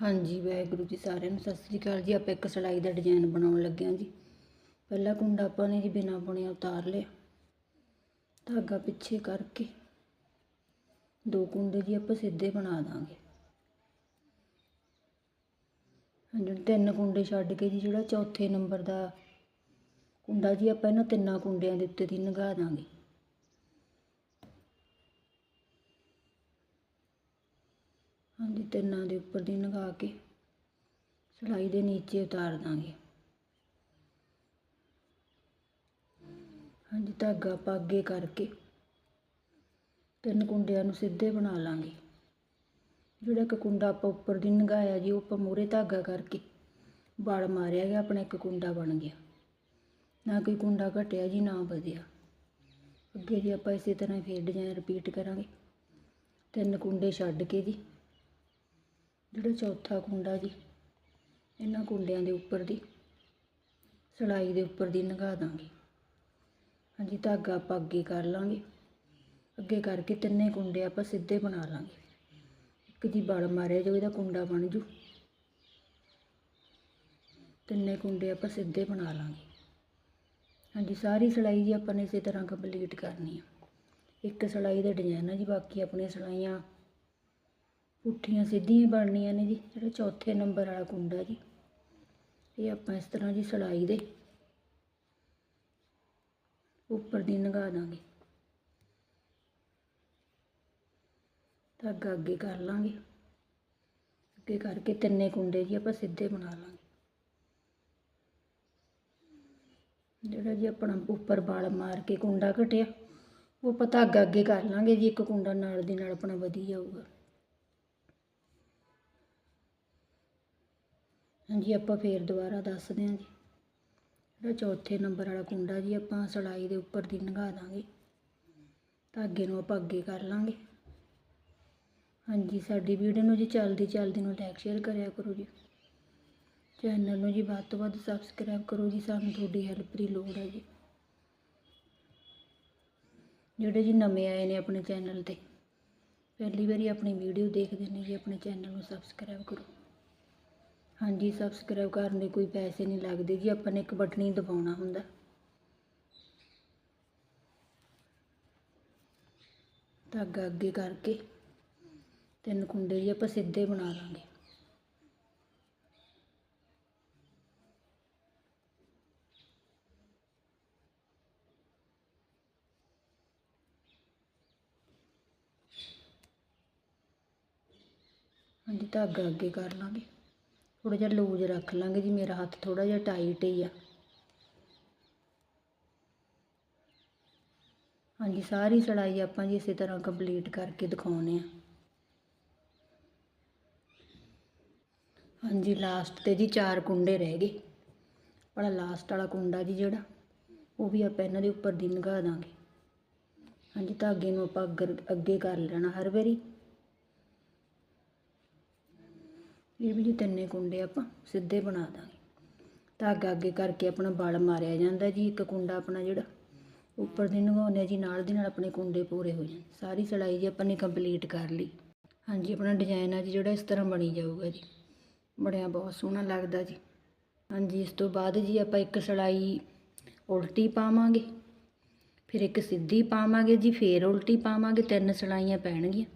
ਹਾਂਜੀ, ਵਾਹਿਗੁਰੂ ਜੀ ਸਾਰਿਆਂ ਨੂੰ ਸਤਿ ਸ੍ਰੀ ਅਕਾਲ ਜੀ। ਆਪਾਂ ਇੱਕ ਸਿਲਾਈ ਦਾ ਡਿਜ਼ਾਈਨ ਬਣਾਉਣ ਲੱਗੇ ਹਾਂ ਜੀ। ਪਹਿਲਾ ਕੁੰਡਾ ਆਪਾਂ ਨੇ ਜੀ ਬਿਨਾਂ ਬੁਣਿਆ ਉਤਾਰ ਲਿਆ। ਧਾਗਾ ਪਿੱਛੇ ਕਰਕੇ ਦੋ ਕੁੰਡੇ ਜੀ ਆਪਾਂ ਸਿੱਧੇ ਬਣਾ ਦਾਂਗੇ। ਹਾਂਜੀ ਤਿੰਨ ਕੁੰਡੇ ਛੱਡ ਕੇ ਜੀ ਜਿਹੜਾ ਚੌਥੇ ਨੰਬਰ ਦਾ ਕੁੰਡਾ ਜੀ ਆਪਾਂ ਇਹਨਾਂ ਤਿੰਨਾਂ ਕੁੰਡਿਆਂ ਦੇ ਉੱਤੇ ਦੀ ਲਗਾ ਦਾਂਗੇ। ਹਾਂਜੀ, ਤਿੰਨਾਂ ਦੇ ਉੱਪਰ ਦੀ ਲਗਾ ਕੇ ਸਿਲਾਈ ਦੇ ਨੀਚੇ ਉਤਾਰ ਦਾਂਗੇ। ਹਾਂਜੀ, ਧਾਗਾ ਆਪਾਂ ਅੱਗੇ ਕਰਕੇ ਤਿੰਨ ਕੁੰਡਿਆਂ ਨੂੰ ਸਿੱਧੇ ਬਣਾ ਲਾਂਗੇ। ਜਿਹੜਾ ਇੱਕ ਕੁੰਡਾ ਆਪਾਂ ਉੱਪਰ ਦੀ ਲਗਾਇਆ ਜੀ, ਉਹ ਆਪਾਂ ਮੂਹਰੇ ਧਾਗਾ ਕਰਕੇ ਵਲ ਮਾਰਿਆ ਗਿਆ, ਆਪਣਾ ਇੱਕ ਕੁੰਡਾ ਬਣ ਗਿਆ। ਨਾ ਕੋਈ ਕੁੰਡਾ ਘਟਿਆ ਜੀ, ਨਾ ਵਧਿਆ। ਅੱਗੇ ਜੀ ਆਪਾਂ ਇਸੇ ਤਰ੍ਹਾਂ ਹੀ ਫੇਰ ਡਿਜ਼ਾਈਨ ਰਿਪੀਟ ਕਰਾਂਗੇ। ਤਿੰਨ ਕੁੰਡੇ ਛੱਡ ਕੇ ਜੀ ਜਿਹੜਾ ਚੌਥਾ ਕੁੰਡਾ ਜੀ, ਇਹਨਾਂ ਕੁੰਡਿਆਂ ਦੇ ਉੱਪਰ ਦੀ, ਸਿਲਾਈ ਦੇ ਉੱਪਰ ਦੀ ਲੰਘਾ ਦਾਂਗੇ। ਹਾਂਜੀ, ਧਾਗਾ ਆਪਾਂ ਅੱਗੇ ਕਰ ਲਾਂਗੇ। ਅੱਗੇ ਕਰਕੇ ਤਿੰਨੇ ਕੁੰਡੇ ਆਪਾਂ ਸਿੱਧੇ ਬਣਾ ਲਾਂਗੇ। ਇੱਕ ਜੀ ਬਲ ਮਾਰਿਆ ਜੋ ਇਹਦਾ ਕੁੰਡਾ ਬਣ ਜੂ। ਤਿੰਨੇ ਕੁੰਡੇ ਆਪਾਂ ਸਿੱਧੇ ਬਣਾ ਲਾਂਗੇ। ਹਾਂਜੀ, ਸਾਰੀ ਸਿਲਾਈ ਜੀ ਆਪਾਂ ਨੇ ਇਸੇ ਤਰ੍ਹਾਂ ਕੰਪਲੀਟ ਕਰਨੀ ਆ। ਇੱਕ ਸਿਲਾਈ ਦਾ ਡਿਜ਼ਾਈਨ ਆ ਜੀ, ਬਾਕੀ ਆਪਣੀਆਂ ਸਿਲਾਈਆਂ ਪੁੱਠੀਆਂ ਸਿੱਧੀਆਂ ਬਣਨੀਆਂ ਨੇ ਜੀ, ਜਿਹੜਾ ਚੌਥੇ ਨੰਬਰ ਵਾਲਾ ਕੁੰਡਾ ਜੀ। ਇਹ ਆਪਾਂ ਇਸ ਤਰ੍ਹਾਂ ਜੀ ਸਿਲਾਈ ਦੇ ਉੱਪਰ ਦੀ ਲਗਾ ਦਾਂਗੇ। ਧਾਗਾ ਅੱਗੇ ਕਰ ਲਾਂਗੇ। ਅੱਗੇ ਕਰਕੇ ਤਿੰਨੇ ਕੁੰਡੇ ਜੀ ਆਪਾਂ ਸਿੱਧੇ ਬਣਾ ਲਾਂਗੇ। ਜਿਹੜਾ ਜੀ ਆਪਣਾ ਉੱਪਰ ਵਾਲ ਮਾਰ ਕੇ ਕੁੰਡਾ ਘਟਿਆ, ਉਹ ਆਪਾਂ ਧਾਗਾ ਅੱਗੇ ਕਰ ਲਾਂਗੇ ਜੀ, ਇੱਕ ਕੁੰਡਾ ਨਾਲ ਦੀ ਨਾਲ ਆਪਣਾ ਵਧੀ ਜਾਊਗਾ ਹਾਂਜੀ, ਆਪਾਂ ਫੇਰ ਦੁਬਾਰਾ ਦੱਸਦੇ ਹਾਂ ਜੀ। ਜਿਹੜਾ ਚੌਥੇ ਨੰਬਰ ਵਾਲਾ ਕੁੰਡਾ ਜੀ, ਆਪਾਂ ਸਿਲਾਈ ਦੇ ਉੱਪਰ ਦੀ ਲੰਘਾ ਦਾਂਗੇ। ਧਾਗੇ ਨੂੰ ਆਪਾਂ ਅੱਗੇ ਕਰ ਲਾਂਗੇ। ਹਾਂਜੀ, ਸਾਡੀ ਵੀਡੀਓ ਨੂੰ ਜੀ ਚੱਲਦੀ ਚੱਲਦੀ ਨੂੰ ਲਾਈਕ ਸ਼ੇਅਰ ਕਰਿਆ ਕਰੋ ਜੀ। ਚੈਨਲ ਨੂੰ ਜੀ ਵੱਧ ਤੋਂ ਵੱਧ ਸਬਸਕ੍ਰਾਈਬ ਕਰੋ ਜੀ, ਸਾਨੂੰ ਤੁਹਾਡੀ ਹੈਲਪ ਦੀ ਲੋੜ ਹੈ ਜੀ। ਜਿਹੜੇ ਜੀ ਨਵੇਂ ਆਏ ਨੇ ਆਪਣੇ ਚੈਨਲ ਤੇ, ਪਹਿਲੀ ਵਾਰੀ ਆਪਣੀ ਵੀਡੀਓ ਦੇਖਦੇ ਨੇ ਜੀ, ਆਪਣੇ ਚੈਨਲ ਨੂੰ ਸਬਸਕ੍ਰਾਈਬ ਕਰੋ। ਹਾਂਜੀ ਸਬਸਕ੍ਰਾਈਬ ਕਰਨ ਦੇ ਕੋਈ ਪੈਸੇ ਨਹੀਂ ਲੱਗਦੇ ਜੀ, ਆਪਾਂ ਨੇ ਇੱਕ ਬਟਨ ਹੀ ਦਬਾਉਣਾ ਹੁੰਦਾ। ਧਾਗਾ ਅੱਗੇ ਕਰਕੇ ਤਿੰਨ ਕੁੰਡੇ ਜੀ ਆਪਾਂ ਸਿੱਧੇ ਬਣਾ ਲਾਂਗੇ। ਹਾਂਜੀ, ਧਾਗਾ ਅੱਗੇ ਕਰ ਲਾਂਗੇ। ਥੋੜਾ ਜਿਹਾ ਲੂਜ਼ ਰੱਖ ਲਾਂਗੇ ਜੀ, ਮੇਰਾ ਹੱਥ ਥੋੜਾ ਜਿਹਾ ਟਾਈਟ ਹੀ ਆ। ਹਾਂਜੀ, ਸਾਰੀ ਸੜਾਈ ਆਪਾਂ ਜੀ ਇਸੇ ਤਰ੍ਹਾਂ ਕੰਪਲੀਟ ਕਰਕੇ ਦਿਖਾਉਨੇ ਆ ਹਾਂਜੀ ਲਾਸਟ ਤੇ ਜੀ ਚਾਰ ਕੁੰਡੇ ਰਹਿ ਗਏ। ਵਾਲਾ ਲਾਸਟ ਵਾਲਾ ਕੁੰਡਾ ਜੀ ਜਿਹੜਾ, ਉਹ ਵੀ ਆਪਾਂ ਇਹਨਾਂ ਦੇ ਉੱਪਰ ਦੀ ਲਗਾ ਦਾਂਗੇ। ਹਾਂਜੀ, ਧਾਗੇ ਨੂੰ ਆਪਾਂ ਅੱਗਰ- ਅੱਗੇ ਕਰ ਲੈਣਾ ਹਰ ਵਾਰੀ। ਇਹ ਵੀ ਜੀ ਤਿੰਨੇ ਕੁੰਡੇ ਆਪਾਂ ਸਿੱਧੇ ਬਣਾ ਦਾਂਗੇ। ਧਾਗਾ ਅੱਗੇ ਕਰਕੇ ਆਪਣਾ ਬਲ ਮਾਰਿਆ ਜਾਂਦਾ ਜੀ, ਇੱਕ ਕੁੰਡਾ ਆਪਣਾ ਜਿਹੜਾ ਉੱਪਰ ਦੀ ਲੰਘਾਉਂਦੇ ਆ ਜੀ, ਨਾਲ ਦੀ ਨਾਲ ਆਪਣੇ ਕੁੰਡੇ ਪੂਰੇ ਹੋ ਜਾਣ। ਸਾਰੀ ਸਿਲਾਈ ਜੀ ਆਪਾਂ ਨੇ ਕੰਪਲੀਟ ਕਰ ਲਈ। ਹਾਂਜੀ, ਆਪਣਾ ਡਿਜ਼ਾਈਨ ਆ ਜੀ ਜਿਹੜਾ ਇਸ ਤਰ੍ਹਾਂ ਬਣੀ ਜਾਊਗਾ ਜੀ। ਬਣਿਆ ਬਹੁਤ ਸੋਹਣਾ ਲੱਗਦਾ ਜੀ। ਹਾਂਜੀ, ਇਸ ਤੋਂ ਬਾਅਦ ਜੀ ਆਪਾਂ ਇੱਕ ਸਿਲਾਈ ਉਲਟੀ ਪਾਵਾਂਗੇ। ਫਿਰ ਇੱਕ ਸਿੱਧੀ ਪਾਵਾਂਗੇ ਜੀ, ਫੇਰ ਉਲਟੀ ਪਾਵਾਂਗੇ, ਤਿੰਨ ਸਿਲਾਈਆਂ ਪੈਣਗੀਆਂ।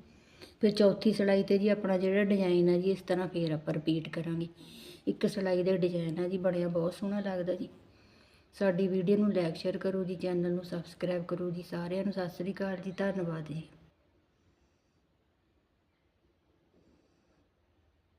ਫਿਰ ਚੌਥੀ ਸਿਲਾਈ ਤੇ ਜੀ ਆਪਣਾ ਜਿਹੜਾ ਡਿਜ਼ਾਈਨ ਆ ਜੀ, ਇਸ ਤਰ੍ਹਾਂ ਫੇਰ ਆਪਾਂ ਰਿਪੀਟ ਕਰਾਂਗੇ। ਇੱਕ ਸਿਲਾਈ ਦੇ ਡਿਜ਼ਾਈਨ ਆ ਜੀ, ਬਣਿਆ ਬਹੁਤ ਸੋਹਣਾ ਲੱਗਦਾ ਜੀ। ਸਾਡੀ ਵੀਡੀਓ ਨੂੰ ਲਾਈਕ ਸ਼ੇਅਰ ਕਰੋ ਜੀ ਚੈਨਲ ਨੂੰ ਸਬਸਕ੍ਰਾਈਬ ਕਰੋ ਜੀ, ਸਾਰਿਆਂ ਨੂੰ ਸਤਿ ਸ੍ਰੀ ਅਕਾਲ ਜੀ, ਧੰਨਵਾਦ ਜੀ।